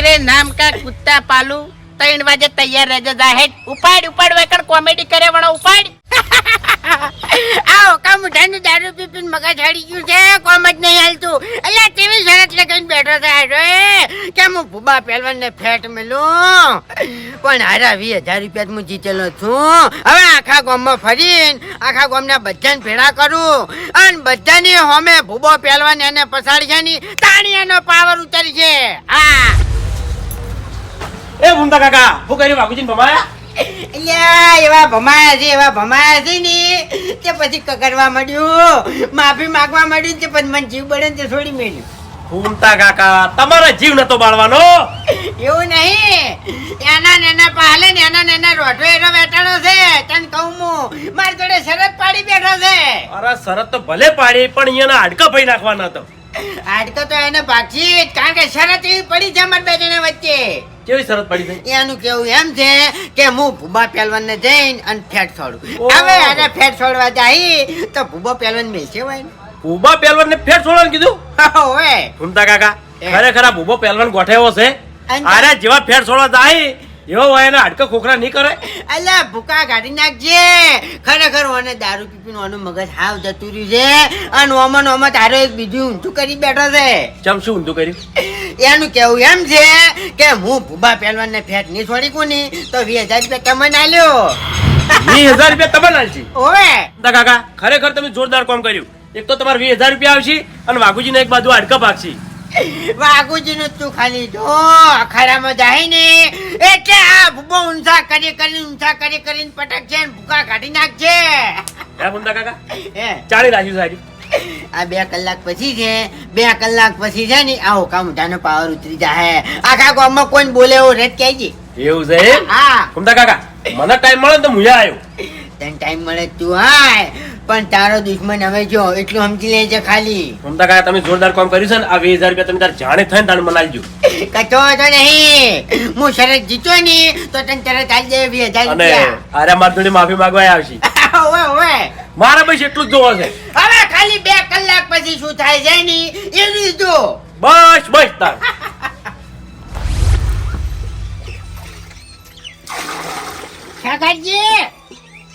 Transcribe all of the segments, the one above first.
તેરે નામ કા કુત્તા પાલુ. ત્રણ વાગે તૈયાર રહેજે, જાહેર. ઉપાડ ઉપાડ, વેકણ કોમેડી કરે વણો, ઉપાડ. આવો, કામ મુઠાનું દારૂ પીપીન મગજ હળી ગયું છે. કોમ જ નહીં હાલતું. એટલે કેવી શરત લગાઈને બેઠો થાય કે હું ભૂબા પહેલવાન ને ફેટ મેલું? પણ હારા વીસ હજાર રૂપિયા હું જીતેલો છું. હવે આખા ગામમાં ફરીને, આખા ગામના બધાને ભેળા કરું. અને બધાની હોમે ભૂબો પહેલવાન એને પસાડી છે ની તાણી એનો પાવર ઉતરી છે. હા. એ ભૂમતા કાકા શું કર્યું બાપુજીને ભમાયા? અલ્યા એવા ભમાયા છે એવા ભમાયા છે ને તે પછી કકડવા મળ્યું માફી માંગવા મળ્યું તે પછી મને જીવ બળે તે છોડી મેળ્યું ભૂમતા કાકા તમારા જીવ નતો બાળવાનો? એવું નહીં. એના નેના પાલે ને એના નેના રોટો એનો બેઠાણો છે. તને કહું હું મારી જોડે શરત પાડી બેઠો છે. અરે શરત તો ભલે પાડી પણ અહીંયાના હાડકા ભાઈ નાખવાના હતો આજકો તો એને ભાગી કારણ કે શરત એવી પડી છે અમારા બે જણા વચ્ચે. કેવી શરત પડી થઈ એનું કેવું એમ છે કે હું ભૂબા પહેલવાન ને જઈને અને ફેટ છોડું. હવે આને ફેટ છોડવા જાય તો ભૂબો પહેલવાન મેસે હોય ભૂબા પહેલવાન ને ફેર છોડવાનું કીધું? ઓવે ભૂમતા કાકા ખરેખર ભૂબો પહેલવાન ગોઠેવો છે. અરે જેવા ફેટ છોડવા જાય એવો હોય એના હાડકા ખોખરા નહીં કરે? અલ્યા ભૂકા કાઢી નાખજે. ખરેખર મને દારૂ પીપી ઓનું મગજ હાવ જતું રહ્યું છે. અને ઓમન ઓમાં તારો એક બીજું ઊંધું કરી બેઠો છે. ચમ શું ઊંધું કર્યું? એનું કેવું એમ છે કે હું ભૂબા પહેલવાન ને ફેટ નહીં છોડી કોની? તો વીસ હજાર રૂપિયા તમે ના લ્યો વીસ હજાર રૂપિયા તમે નાલશી? ઓવે. કાકા ખરેખર તમે જોરદાર કામ કર્યું. એક તો તમારે વીસ હજાર રૂપિયા આવશે અને વાઘુજીને એક બાજુ હાડકા ભાગશે વાઘુજીનું તું ખાલી જો અખાડામાં જાય ને એટલે આ ભૂબો ઊંચા કરી કરીને ઊંચા કરી કરીને પટક છે ને ભૂકા કાઢી નાખશે હે ભૂમતા કાકા હે? ચાલી રાખ્યું સાહેબ આ બે કલાક પછી છે બે કલાક પછી છે ને આ હોકા મોઢાનો પાવર ઉતરી જાય આખા ગામમાં કોઈ બોલે એવો રેત કહેજે એવું છે? હા. ભૂમતા કાકા મને ટાઈમ મળે તો હું આવ્યો. તને ટાઈમ મળે તું હાય. પણ તારો દુશ્મન હવે જો એટલું સમજી લેજે ખાલી. મમતા કાકા તમે જોરદાર કામ કર્યું છે ને આ વીસ હજાર રૂપિયા તમે તાર જાણે થાય ને તારે કચો તો નહીં. હું શરત જીતો ની તો તને તરત આલી દે વીસ હજાર અને રૂપિયા. અરે મારી જોડે માફી માંગવા આવશે ઓવે ઓવે. મારા પછી એટલું જ જોવા છે. હવે ખાલી બે કલાક પછી શું થાય છે ની એનું જ બસ બસ તાર. કાકાજી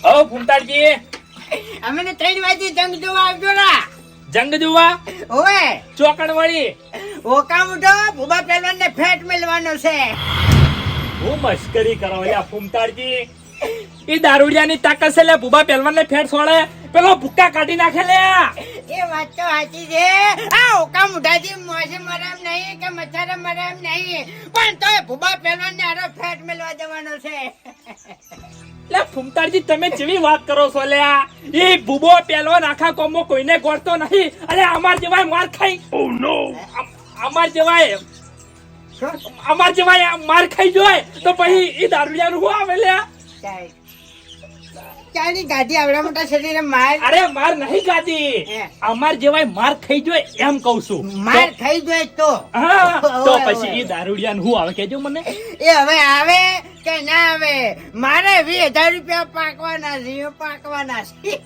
ઓ ફૂમતાડજી અમે ને ત્રણ વાગે જંગ જોવા આવજો ના જંગ જોવા? ઓવે. ચોકડ વળી ઓકા મુઠો ભૂબા પહેલવાન ને ફેટ મેળવાનો છે. હું મશ્કરી કરો યા ફૂમતાડજી. એ દારૂડિયાની તાકાત છે લે ભૂબા પહેલવાન ને ફેટ છોડે પેલો ભૂક્કા કાઢી નાખે લે એ વાત તો સાચી છે. આ ઓકા મુઢાજી મોજે મરે એમ નહીં કે મચ્છરે મરે એમ નહીં. પણ તોય ભૂબા પહેલવાન ને આરો ફેટ મેલવા દેવાનો છે. લે ફૂમતાડજી તમે જેવી વાત કરો છો લ્યા એ ભૂબો પેલો આખા કોમો કોઈને ગોળતો નહીં. અરે અમાર જેવાય માર ખાઈ ઓ નો અમાર જેવાય અમાર જેવાય માર ખાઈ જોય. તો પછી એ દારૂડિયાનું શું આવે લે ચાની ગાડી આવડા મોટા શરીરે માર અરે માર નહીં ગાડી અમાર જેવાય માર ખાઈ જોય એમ કઉ છું. માર ખાઈ જોય તો. હા તો પછી. એ દારૂડિયાનું શું આવે? કેજો મને. એ હવે આવે. કે ના આવે મારે વીસ હજાર રૂપિયા પાકવાના છે પાકવાના છે.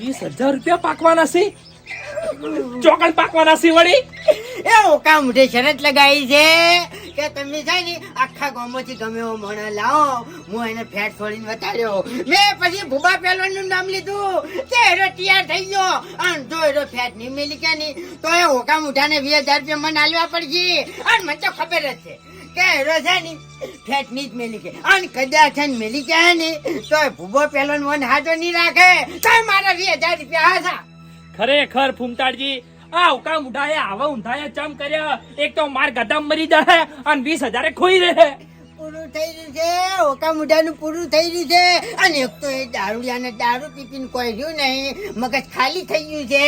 વીસ હજાર રૂપિયા પાકવાના છે? ચોકડ પાકવાના છે વળી? એ કામ મુઠે શરત લગાવી છે કે તમે છે ને આખા ગામમાંથી ગમે એવો મણ લાવો હું એને ફેટ છોડીને બતાડ્યો મેં પછી ભૂબા પહેલવાનનું નામ લીધું. તે હેરો તૈયાર થઈ ગયો. અને જો હેરો ફેટ નહીં મેલી કે નહીં તો એ હોકામ ઉઠાને વીસ હજાર રૂપિયા મને આલવા પડશે. અને મને તો ખબર જ છે. કે હેરો છે ને ફેટની જ મેલી કે. અને કદાચ છે ને મેલી કે ને તો એ ભૂબો પહેલવાન મને હાજો નહીં રાખે. તો મારા વીસ હજાર રૂપિયા હાસા ખરેખર ફૂમતાડજી આ ઉકા મુઢાએ આવા ઊંધાએ ચમ કર્યા. એક તો માર ગદમ મરી જાય અને વીસ હજારે ખોઈ રહે. પૂરું થઈ રહ્યું છે ઓકા મુઢાનું પૂરું થઈ રહ્યું છે. અને એક તો એ દારૂડિયાને દારૂ પીપીને કોઈ રહ્યું નહીં. મગજ ખાલી થઈ ગયું છે.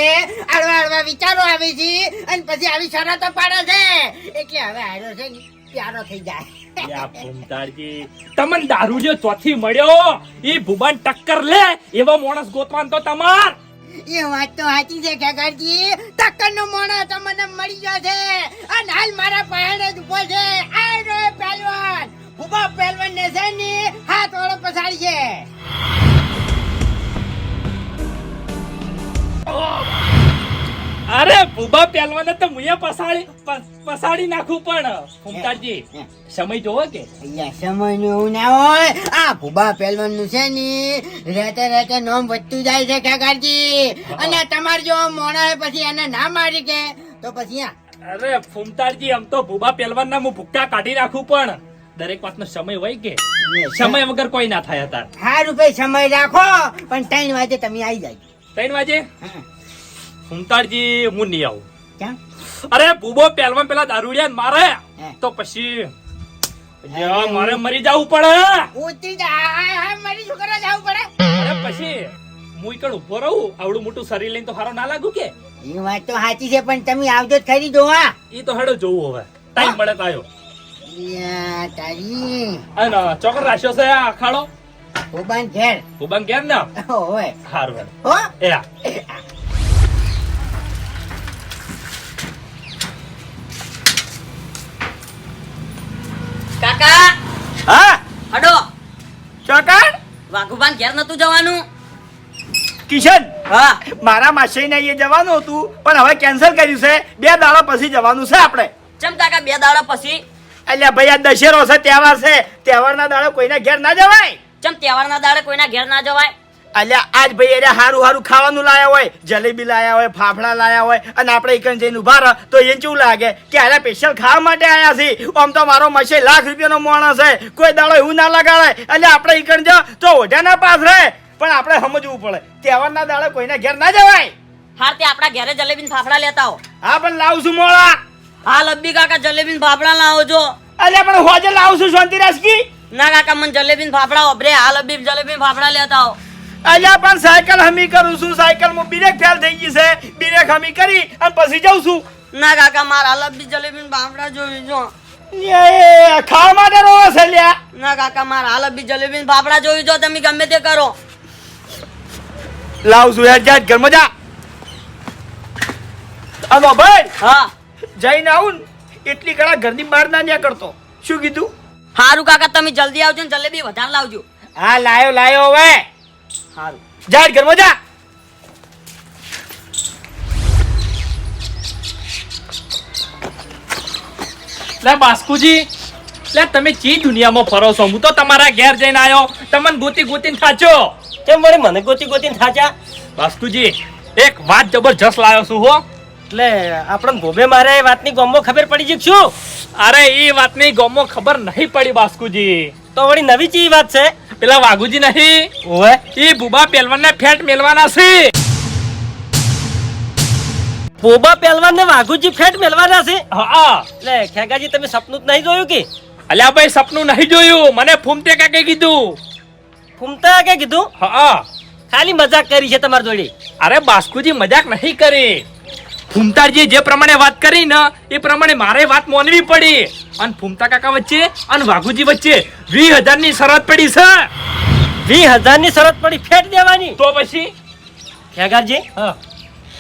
આડવા આડવા વિચારો આવે છે. અને પછી આવી શરતો પાડે છે. એટલે હવે આવ્યો છે પ્યારો થઈ જાય. તમને દારૂડિયો ચોથી મળ્યો એ ભૂબાન ટક્કર લે એવો માણસ ગોતવાન તો તમાર. એ વાત તો સાચી છે કાકાજી ટક્કર નો માણસ તમને મળી ગયો છે. અને હાલ મારા પાયણે જ ઊભો છે. આ રો પહેલવાન. ભુબા પહેલવાન ને છે ને હાથ વાળો પછાડી છે. અરે ભૂબા પહેલવાને તો મુયા પસાડી પસાડી નાખું પણ ફૂમતાડજી સમય જોવો કે? અલ્યા સમયનું એવું ના હોય. આ ભૂબા પહેલવાનનું છે ની રહેતે રહેતે નોમ વધતું જાય છે કાકાજી અને તમાર જો મોણા હોય પછી એને ના મારી કે તો પછી અરે ફૂમતાડજી આમ તો ભૂબા પહેલવાન ના હું ભૂક્કા કાઢી નાખું પણ દરેક વાતનો સમય હોય કે? સમય વગર કોઈ ના થાય હતા સારું ભાઈ સમય રાખો પણ ત્રણ વાગે તમે આવી જાય ત્રણ વાજે હા. ફૂમતાડજી હું નહીં આવું. અરે ભૂબો પહેલવાન પેલા દારૂડિયા મારે. તો પછી મારે મરી જવું પડે. ઉતરી જા હા, હા, છોકરા જવું પડે. અરે પછી હું ઈકણ ઊભો રહું આવડું મોટું શરીર લઈને તો હારો ના લાગુ કે? એ વાત તો સાચી છે પણ તમે આવજો જ ખરી જોવા. એ તો હેડો જોવું હવે. ટાઈમ મળે તો આવ્યો તારી. અને ચોકર રાખ્યો છે આ અખાડો ભૂબાન ઘેર. ભૂબાન ઘેર ને હોય. હારું હો? એ વાઘુબાન ઘેર નતું જવાનું. કિશન હા. મારા માસીને અહીંયા જવાનું હતું પણ હવે કેન્સલ કર્યું છે. બે દાડા પછી જવાનું છે આપણે. ચમ કાકા બે દાડા પછી? એટલે ભાઈ આ દશેરો છે તહેવાર છે. તહેવારના દાડે કોઈના ઘેર ના જવાય. ચમ તહેવારના દાડે કોઈના ઘેર ના જવાય? અલ્યા આજ ભાઈ અરે હારું હારું ખાવાનું લાયા હોય જલેબી લાયા હોય ફાફડા લાયા હોય અને આપણે એકન જઈને ઊભા રહ તો એ કેવું લાગે કે અરે સ્પેશિયલ ખાવા માટે આયા છે આમ તો મારો મસે લાખ રૂપિયાનો માણસ છે. કોઈ દાડો એવું ના લગાડે. એટલે આપણે એકન જો તો ઓઢા ના પાસ રહે. પણ આપણે સમજવું પડે. તહેવારના દાડે કોઈના ઘેર ના જવાય. હાર તે આપણા ઘેરે જલેબી ફાફડા લેતા હો હા પણ લાવશું મોળા. હા લબ્બી કાકા જલેબી ફાફડા લાવો જો. અલ્યા પણ હોજે લાવશું શાંતિ રાજકી ના કાકા મને જલેબી ને ફાફડા ઓબરે હા લબ્બી જલેબી ફાફડા લેતા આવો. અલ્યા પણ સાયકલ હમી કરું છું. સાયકલમાં બ્રેક ફેલ થઈ ગઈ છે. બ્રેક હમી કરી અને પછી જઉં છું. ના કાકા મારા લબ્બી જલેબી ફાફડા જોઈ જો એ ખાવા માટે રોવો છે લ્યા. ના કાકા મારા હાલ જલેબી ને ફાફડા જોઈ જો તમે ગમે તે કરો. લાવશું યાર જા ઘરમાં જા. આનો ભાઈ. હા. જઈને આવું એટલી કડા ઘરની બહાર ના ન્યા કરતો. શું કીધું? હારું કાકા તમે જલ્દી આવજો ને જલેબી વધારે લાવજો. હા લાયો લાયો હવે. જા ઘરમાં જા લે બાસ્કુજી લે તમે જે દુનિયામાં ફરો છો? હું તો તમારા ઘેર જઈને આવ્યો તમને ગોતી ગોતીને થાચો કેમ વળી મને ગોતી ગોતીને થાચા બાસ્કુજી એક વાત જબરજસ્ત લાવ્યો છું હો. એટલે આપણે ગોબે મારે એ વાતની ગોમો ખબર પડી જઈ છું અરે એ વાતની ગમો ખબર નહીં પડી બાસ્કુજી. તો વળી નવી ચી વાત છે? પેલા વાઘુજી નહીં. ઓવે. એ બુબા પહેલવાનને ફેટ મેલવાના છે. ભૂબા પહેલવાન ને વાઘુજી ફેટ મેલવાના છે? હા. લે ખેગાજી તમે સપનું જ નહીં જોયું કે? અલ્યા ભાઈ સપનું નહીં જોયું. મને ફૂમતે કાકે કીધું. ફૂમતા કે કીધું? હા. ખાલી મજાક કરી છે તમારી જોડે. અરે બાસ્કુજી મજાક નહીં કરી. ફૂમતાજી જે પ્રમાણે વાત કરી ને એ પ્રમાણે મારે વાત માનવી પડી. અને ફૂમતા કાકા વચ્ચે અને વાઘુજી વચ્ચે. વીસ હજારની શરત પડી છે. વીસ હજારની શરત પડી ફેટ દેવાની. તો પછી? ખેગારજી હા.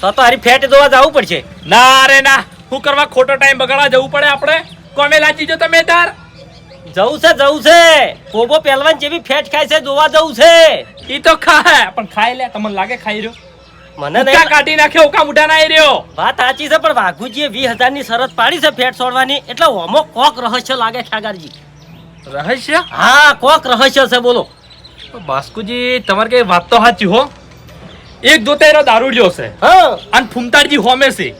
તો તો હારી ફેટ જોવા જવું પડશે. ના રે ના શું કરવા ખોટો ટાઈમ બગાડવા જવું પડે આપણે? કોમે લાચી જો તમે તાર? જવું છે જવું છે. કોબો પહેલવાન જેવી ફેટ ખાય છે જોવા જવું છે. ઈ તો ખાય પણ ખાઈ લે તમને લાગે ખાઈ રહ્યો. મને નહીં કાઢી નાખ્યો ઉકા મુઢા ના રહ્યો. વાત સાચી છે પણ વાઘુજીએ વીસ હજારની શરત પાડી છે ફેટ છોડવાની. એટલે હોમો કોક રહસ્ય લાગે ખ્યાગારજી રહસ્ય? હા કોક રહસ્ય છે બોલો. બાસ્કુજી તમારે કઈ વાત તો સાચી હો. એક દોતેરો દારૂડિયો છે. હા. અને ફૂમતાડજી હોમે છે.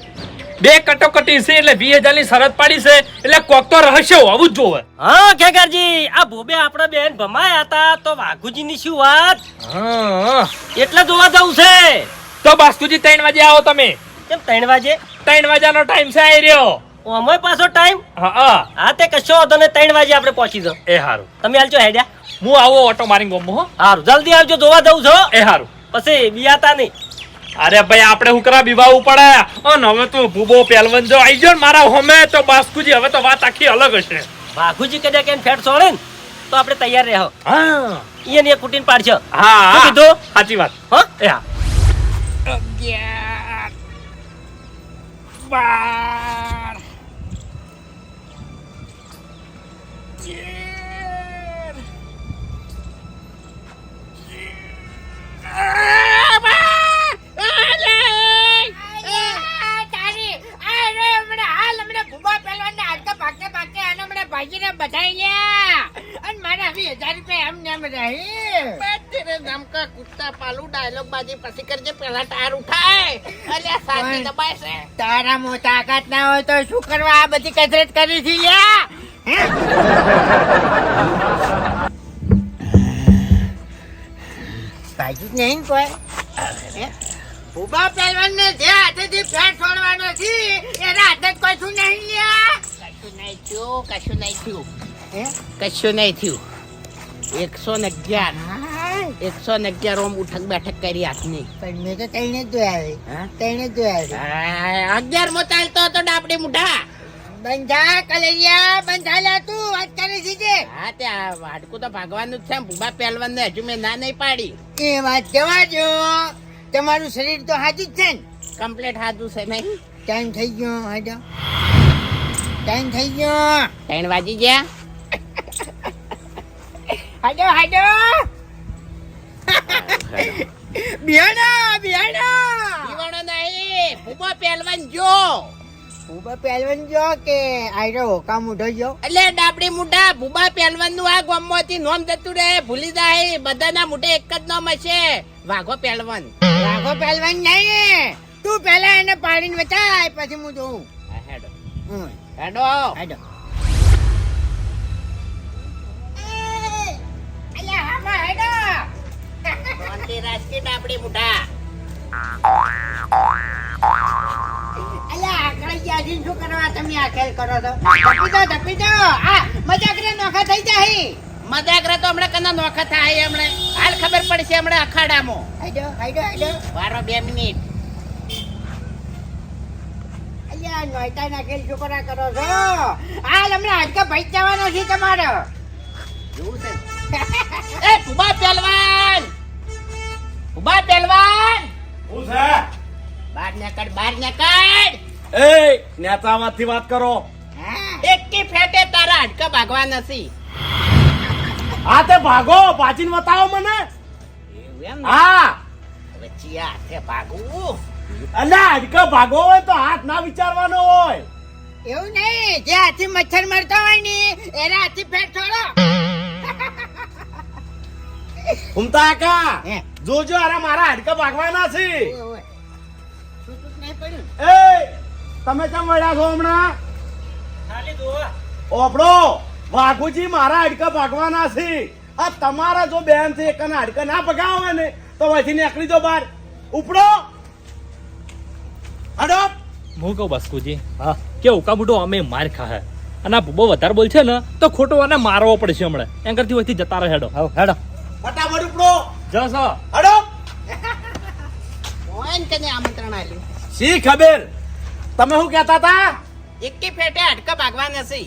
બે કટોકટી છે એટલે વીસ હજારની શરત પાડી છે. એટલે કોક તો રહસ્ય હોવું જ જોવે. હા ખેગારજી આ ભોબે આપણા બેન ભમાયા હતા તો વાઘુજી ની શું વાત? હા. એટલે જોવા જવું છે. તો બાસ્કુજી ત્રણ વાગે આવો તમે. કેમ ત્રણ વાગે? ત્રણ વાગ્યાનો ટાઈમ છે આવી રહ્યો. ઓમોય પાછો ટાઈમ હા હા. તે કશો વાંધો ને ત્રણ વાગે આપણે પહોંચી જાઓ. એ હારું. તમે હાલજો હેડ્યા. હું આવો ઓટો મારી ગમો હો. સારું જલ્દી આવજો જોવા જવું છો એ હારું. પછી બિયાતા નહીં. અરે ભાઈ આપણે હુકરા બીવાવું પડે અને હવે તો ભૂબો પહેલવન જો આવી ને મારા હોમે તો બાસ્કુજી હવે તો વાત આખી અલગ હશે. વાઘુજી કદાચ કેમ ફેટ છોડે ને તો આપણે તૈયાર રહ્યો હા. ઈને એક કુટીન પાડશો હા. કીધું? સાચી વાત. હા? એ હા. yeah Bye. તારામાં તાકાત ના હોય તો શું કરવા આ બધી કસરત કરી છે બાજુ નહીં કોઈ? ઊભા પહેલવાન ને જે હાથેથી ફેટ છોડવાનો છે એના હાથે કશું નહીં લ્યા? કશું નહીં થયું કશું નહીં થયું. હે? કશું નહીં થયું. એકસો ને અગિયાર એકસો ને અગિયાર ઓમ ઉઠક બેઠક કરી હાથની. પણ મેં તો તઈને જ જોયા તઈને જ જોયા અગિયાર મો ચાલતો હતો ડાપડી મુઠા બંધા કલૈયા બંધા લે તું વાત કરી છે જે હા તે આ હાડકું તો ભાગવાનું જ છે ભૂબા પહેલવાન ને હજુ મેં ના નહીં પાડી. એ વાત જવા જો તમારું શરીર તો હાજુ જ છે ને. કમ્પ્લીટ હાથું છે નહીં. ટાઈમ થઈ ગયો હાજો ટાઈમ થઈ ગયો. ત્રણ વાજી ગયા. હાજો હાજો બિયાનો બિયાનો દીવાણો નહીં ભૂબા પહેલવાન જો. ભૂબા પહેલવાન જો કે આયરો કામ મુઢો જો? એટલે ડાબડી મુઢા ભૂબા પહેલવાનનું આ ગામમાંથી નોમ જતું રહે ભૂલી જાય. બધાના મુઢે એક જ નામ હશે વાઘો પહેલવાન. વાઘો પહેલવાન નહીં તું પહેલા એને પાડીને બતાય પછી હું જોઉં. હેડો. હેડો. હેડો. શાંતિ રાખી ડાબડી મુઢા અલ્યા આકડા ગયા શું કરવા તમે આ ખેલ કરો છો? ધપી દો ધપી દો. આ મજાક રે નોખા થઈ જાય મજાક તો હમણાં કના નોખા થાય હમણાં. હાલ ખબર પડશે હમણાં અખાડામાં. હાઈડો હાઈડો હાઈડો. બારો બે મિનિટ. અલ્યા નોઈતા ના ખેલ શું કરવા કરો છો? હાલ હમણાં હાડકા ભાઈ જવાનો છે તમારો. જોવું છે એ ભૂબા પહેલવાન ભૂબા પહેલવાન હું છે? બાર નીકળ બાર નીકળ. એ નેતાવાથી વાત કરો. એકી ફેટે તારા હડકા ભાગવા નથી. આ તે ભાગો પાછી બતાવો મને. એમ? હા. હવે ચિયા હાથે ભાગવું અલ્યા હડકા ભાગો હોય તો હાથ ના વિચારવાનો હોય. એવું નહીં જે હાથી મચ્છર મરતો હોય ને એને હાથી ફેટ છોડો. ઘૂમતા કાકા. હે. જોજો અરે મારા હાડકા ભાગવાના છે. એ તમે કેમ વળ્યા છો હમણાં? ઓપડો વાઘુજી મારા હાડકા ભાગવાના છે. આ તમારા જો બેન છે એકના હાડકા ના ભગાવે ને તો અહીંથી નીકળી જો બહાર. ઉપડો. હડો. હું કહું બાસ્કુજી કે ઉકા બુડો અમે માર ખાહે. અને આ બહુ વધારે બોલ છે ને તો ખોટો અને મારવો પડશે હમણાં. એમ કરતી વહીથી જતા રહે હેડો. હેડો. ફટાફટ જશો હડો. કોણ કને આમંત્રણ આલ્યું શી ખબર? તમે શું કહેતા હતા? એકી ફેટે હાડકા ભાગવાના છે.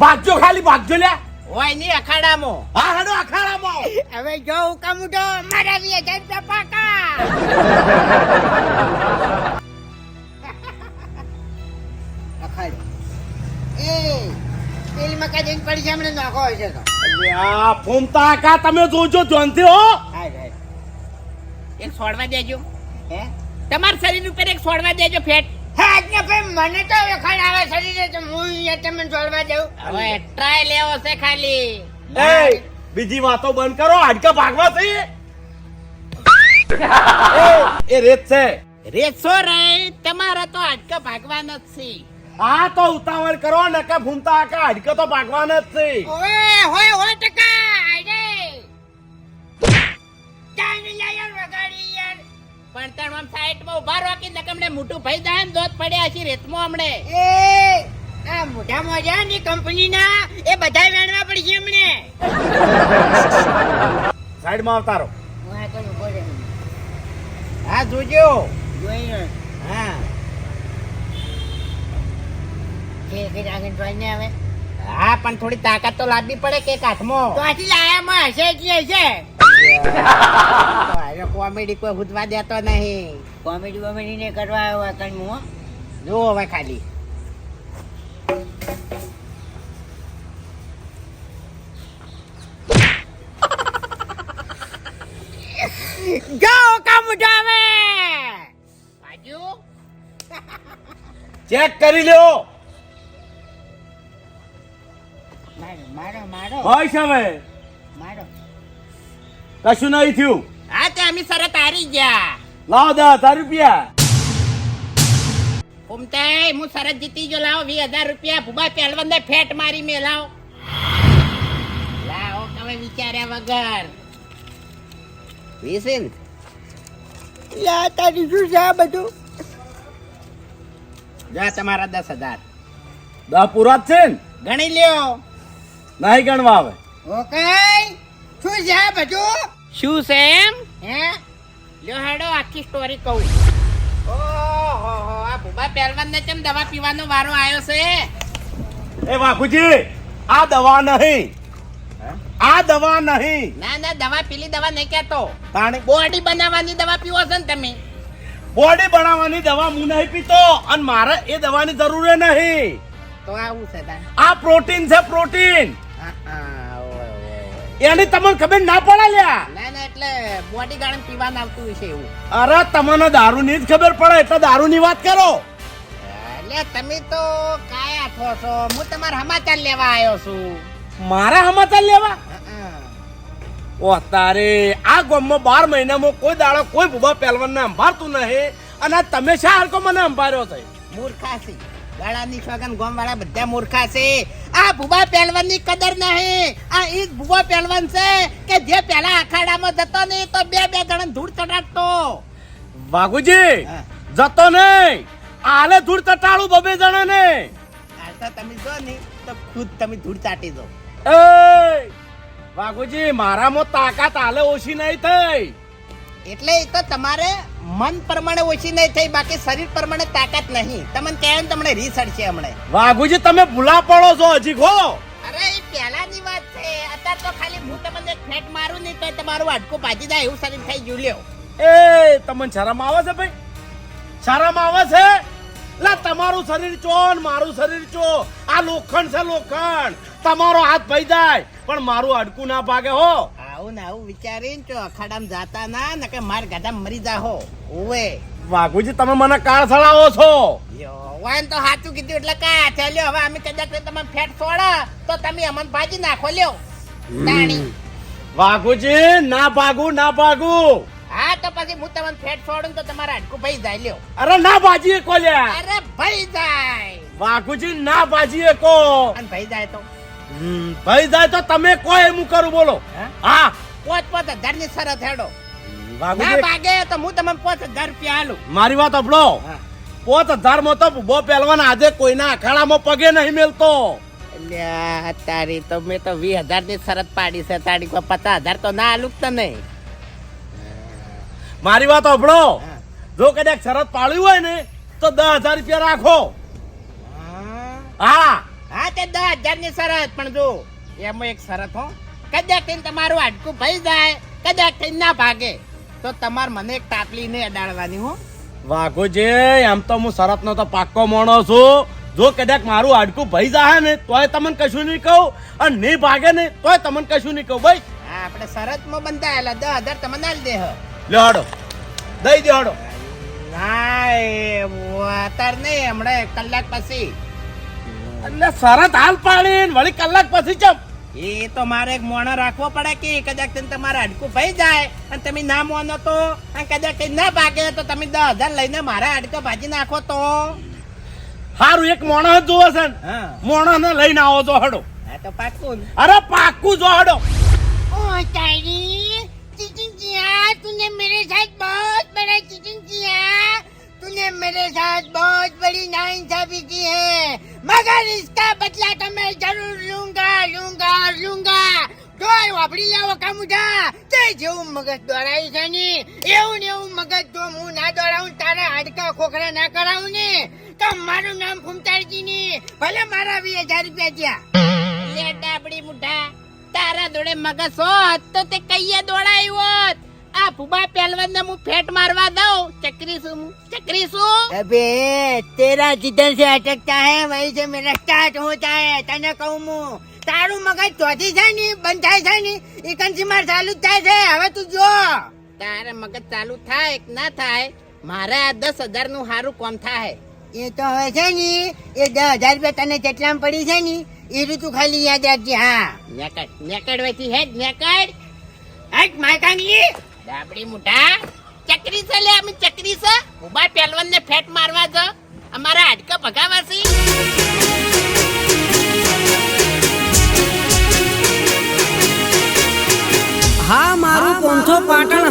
ભાગજો ખાલી ભાગજો લે હોયની અખાડામાં. હા હેડો અખાડામાં. હવે જો હુકમ ઉઠો મારા વીસ હજાર રૂપિયા પાકા. અખાડો. એ. પેલી મકા જઈને પડી છે હમણાં નાખો હશે તો. અલ્યા ફૂમતા કા તમે જોજો ધ્યાનથી હો. હાય, હાય. એક છોડવા દેજો. હે? તમારા શરીર ઉપર એક છોડવા દેજો ફેટ. હા આજના ભાઈ મને તો વખાણ આવે શરીરે તો હું તમને છોડવા દઉં. હવે ટ્રાય લેવો છે ખાલી. એ બીજી વાતો બંધ કરો હાડકા ભાગવા થઈ. એ, એ રેત છે. રેસો રે તમારા તો હાડકા ભાગવા નથી આ તો ઉતાવળ કરો ને કે ફૂમતા આકા હડકે તો ભાગવાના જ છે. ઓએ હોય હોય ટકા આયે ચાઈને લાયો વગાડી યાર. પણ સાઈડમાં ઊભા રહો નકમને મોટું ભાઈ જાય ને દોત પડ્યા છે રેતમાં હમણે. એ આ મોઢા મોજા ની કંપનીના એ બધા વેણવા પડશે હમણે. સાઈડમાં આવતા રહો. હું આ કરું ઊભો રહે. હા જોજો. જોઈ હા. આગળ જોઈને હા પણ થોડી તાકાત તો લાવવી પડે કે હાથમાં. તો આથી લાયામાં હશે એટલે હશે? કોમેડી કોઈ હુદવા દેતો નહીં. કોમેડી કોમેડી ને કરવા આવ્યો કઈ હું જો હવે ખાલી. જો કામ બાજુ ચેક કરી લ્યો. મારો. હવે. મારો. કશું નહીં થયું. હા તે અમે શરત હારી ગયા. લાવો દસ હજાર રૂપિયા. ફૂમતાઈ હું શરત જીતી જો લાવો વીસ હજાર રૂપિયા. ભૂબા પહેલવાનને ફેટ મારી મે લાવો. લાવો તમે વિચાર્યા વગર. વિસિન. યા તારી શું છે આ બધું? જા તમારા દસ હજાર. દસ પૂરા જ છે ને? ગણી લ્યો. નહીં ગણવા આવે. ઓકે શું છે આ બધું? શું છે એમ? હે? લ્યો હેડો આખી સ્ટોરી કહું. ઓહો આ ભૂબા પહેલવાનને કેમ દવા પીવાનો વારો આવ્યો છે? એ વાઘુજી આ દવા નહીં. આ દવા નહીં. ના ના દવા પીલી દવા નહીં કહેતો. તાણે? બોડી બનાવવાની દવા પીવો છો ને તમે. બોડી બનાવવાની દવા હું નહીં પીતો અને મારે એ દવાની જરૂર નહીં. તો આવું છે આ પ્રોટીન છે પ્રોટીન. હા, હા. એની તમને ખબર ના પડે લ્યા? ના ના એટલે બોડી ગાર્ડ પીવાનું આવતું હશે એવું. અરે તમને દારૂ ની જ ખબર પડે એટલે દારૂ ની વાત કરો. એટલે તમે તો કાયા છો છો. હું તમારા સમાચાર લેવા આવ્યો છું. મારા સમાચાર લેવા? ઓ તારે આ ગામમાં બાર મહિનામાં કોઈ દાડો કોઈ ભૂબા પહેલવાન ને અંભારતું નહીં. અને તમે શા હરકો મને અંભાર્યો છે? મૂર્ખા છે. ગાળાની છોકન ગોમ વાળા બધા મૂર્ખા છે. આ ભૂવા પહેલવાનની કદર નહીં. આ એક ભૂબા પહેલવાન છે કે જે પહેલા અખાડામાં જતો નહીં તો બે બે ગણ ધૂળ ચટાડતો વાઘુજી જતો નહીં. આલે ધૂળ ચટાડું બબે જણા ને. તમે જો ને તો ખુદ તમે ધૂળ ચાટી દો. એ વાઘુજી મારામાં તાકાત આલે ઓછી નહીં થઈ. એટલે એ તો તમારે મન પ્રમાણે ઓછી નહીં થઈ બાકી શરીર પ્રમાણે તાકાત નહીં. તમને કહે તમને રિસર્ચ છે હમણાં. વાઘુજી તમે ભૂલા પડો છો હજી ખો અરે એ પહેલાની વાત છે. અત્યારે તો ખાલી હું તમને ફેટ મારું નહીં તો તમારું હાડકું ભાજી જાય એવું શરીર થઈ ગયું લ્યો. એ તમને શરમ આવે છે ભાઈ? શરમ આવે છે? લા તમારું શરીર ચો મારું શરીર ચો? આ લોખંડ છે લોખંડ. તમારો હાથ ભાઈ જાય પણ મારું હાડકું ના ભાગે હો. આવું ને આવું વિચારીને ચો અખાડામાં જાતા ના નકે માર ગાધા મરી જાહો. ઓવે વાઘુજી તમે મને કાળ સળાવો છો. યો વાન તો સાચું કીધું એટલે કા? ચાલ્યો હવે અમે કદાચ તમે ફેટ છોડા તો તમે અમને ભાજી નાખો લ્યો. તાણી. વાઘુજી ના ભાગું ના ભાગું. હા તો પછી હું તમને ફેટ છોડું તો તમારા હાડકું ભાઈ જાય લ્યો. અરે ના ભાજીએ કોલ્યા. અરે ભાઈ જાય. વાઘુજી ના ભાજીએ કો. અને ભાઈ જાય તો? ભાઈ જાય તો તમે કો એમ કરું બોલો. હા? પોચ પોચ હજારની શરત હેડો. ના ભાગે તો હું તમને પાંચ હજાર રૂપિયા આલું. મારી વાત અપડો પોચ હજારમાં તો ભૂબો પહેલવાન આજે કોઈના અખાડામાં પગે નહીં મેલતો. તારી તો મેં તો વીસ હજારની શરત પાડી છે તારી કોઈ પચાસ હજાર તો ના આલું તો નહીં મારી વાત અપડો જો કદાચ શરત પાડ્યું હોય ને તો દસ હજાર રૂપિયા રાખો. હા. હા તે દસ હજારની શરત પણ જો. એમાં એક શરત હો. કદાચ થઈને તમારું હાડકું ભાઈ જાય કદાચ થઈને ના ભાગે. તો તમારે મને એક તાપલી ને અડાડવાની હો. વાઘોજે એમ તો હું શરત નો તો પાક્કો મોણો છું. જો કદાચ મારું હાડકું ભાઈ જાય ને તોય તમને કશું નહીં કહું. અને નહીં ભાગે ને તોય તમને કશું નહીં કહું. ભાઈ. હા આપણે શરતમાં બંધાયેલા દસ હજાર તમને આલી દે લે હડો. હાડો દઈ દે હડો. ના એ અત્યારે નહીં હમણાં કલાક પછી. એટલે શરત હાલ પાડી વળી કલાક પછી ચમ એ તો મારે એક મોણો રાખવો પડે કે કદાચ તને તમારે હાડકું ભાઈ જાય અને તમે ના મોનો તો અને કદાચ કઈ ના ભાગે તો તમે દસ હજાર લઈને મારા હાડકો ભાજી નાખો તો. સારું એક મોણો જોવો છે મોણો ને લઈને આવો જો હડો. તો પાકું અરે પાકું જો હડો. ઓ તારી ચીચિંગ ચિયા તુને મેરે સાથ બહુ બડા ચીચિંગ ચિયા तूने मेरे साथ बहुत बड़ी नाइंसाफी की है मगर इसका बदला तो मैं जरूर लूंगा लूंगा लूंगा ડોય વાપરી લેવો કામુડા તે જેવું મગજ દોડાયું છે ને એવું ને એવું મગજ જો હું ના દોડાવું તારા હાડકા ખોખરા ના કરાવું ને તો મારું નામ ફૂમતાડજી ને ભલે મારા વીસ હજાર રૂપિયા જ્યાં લે ડાબડી મુઢા તારા જોડે મગજ હોત તો તે કઈએ દોડાયું હોત આ ભૂબા પહેલવાન ને હું ફેટ મારવા દઉં. ચકરી છું ચકરી છું અબે તેરા જીધર સે અટકતા હે વહી સે મેરા સ્ટાર્ટ હોતા હે તને કહું હું. તારું મગજ ચોથી છે ને બંધાય છે ને ઇકનસી માર ચાલુ જ થાય છે હવે તું જો. તારે મગજ ચાલુ થાય કે ના થાય મારે આ દસ હજારનું સારું કોમ થાય. એ તો હવે છે ને એ દસ હજાર રૂપિયા તને જેટલા પડી છે ને એ તું ખાલી યાદ રાખજે હા. નેકડ નેકડ વેચી હે નેકડ હેડ માય કાંગલી ડાબડી મુઢા. ચકરી છે લે, અમે ચકરી છે. ઊભા પહેલવાન ને ફેટ મારવા જો. અમારા હાડકા ભગાવાસી હા, મારું પોંથો પાટણ